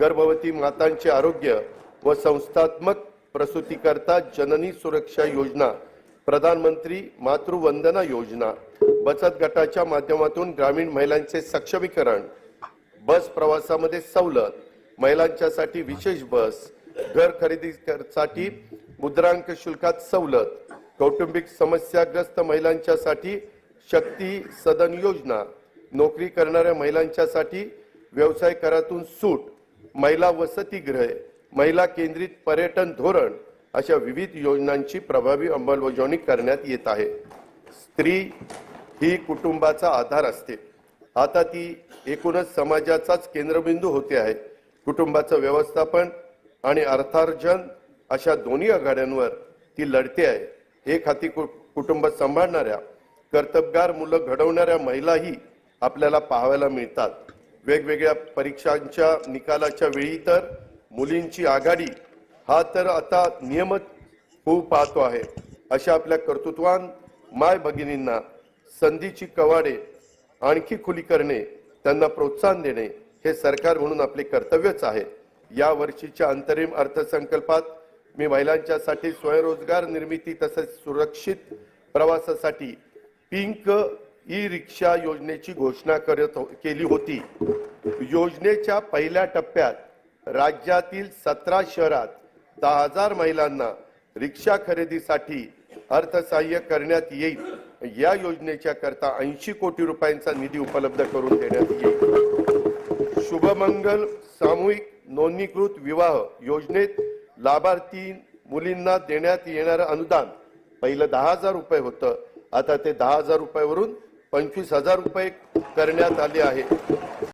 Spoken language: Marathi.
गर्भवती मातांचे आरोग्य व संस्थात्मक प्रसूतीकरता जननी सुरक्षा योजना प्रधानमंत्री मातृवंदना योजना बचत गटाच्या माध्यमातून ग्रामीण महिलांचे सक्षमीकरण बस प्रवासामध्ये सवलत महिलांच्यासाठी विशेष बस घर खरेदीसाठी मुद्रांक शुल्कात सवलत कौटुंबिक समस्याग्रस्त महिलांच्यासाठी शक्ती सदन योजना नोकरी करणाऱ्या महिलांच्यासाठी व्यवसाय करातून सूट महिला वसतिगृहे महिला केंद्रित पर्यटन धोरण अशा विविध योजनांची प्रभावी अंमलबजावणी करण्यात येत आहे. स्त्री ही कुटुंबाचा आधार असते. आता ती एकूणच समाजाचाच केंद्रबिंदू होते आहे. कुटुंबाचं व्यवस्थापन आणि अर्थार्जन अशा दोन्ही आघाड्यांवर ती लढते आहे. एक हाती कु- कुटुंब सांभाळणाऱ्या कर्तबगार मुलं घडवणाऱ्या महिलाही आपल्याला पाहायला मिळतात. वेगवेगळ्या परीक्षांच्या निकालाच्या वेळी तर मुलींची आघाडी हा तर आता नियमित होऊ पाहतो आहे. अशा आपल्या कर्तृत्वान माय भगिनींना संधीची कवाडे आणखी खुली करणे त्यांना प्रोत्साहन देणे हे सरकार म्हणून आपले कर्तव्यच आहे. या वर्षीच्या अंतरिम अर्थसंकल्पात मी महिलांच्यासाठी स्वयंरोजगार निर्मिती तसेच सुरक्षित प्रवासासाठी पिंक ई रिक्षा योजनेची घोषणा करत हो- केली होती. योजनेच्या पहिल्या टप्प्यात राज्यातील सतरा शहरात दहा हजार महिलांना रिक्षा खरेदीसाठी अर्थसहाय्य करण्यात येईल. या योजनेच्या करता ऐंशी कोटी रुपयांचा निधी उपलब्ध करून देण्यात येईल. शुभमंगल सामूहिक नोंदणीकृत विवाह योजनेत लाभार्थी मुलींना देण्यात येणारं अनुदान पहिलं दहा हजार रुपये होतं. आता ते दहा हजार रुपयावरून पंचवीस हजार रुपये करण्यात आले आहे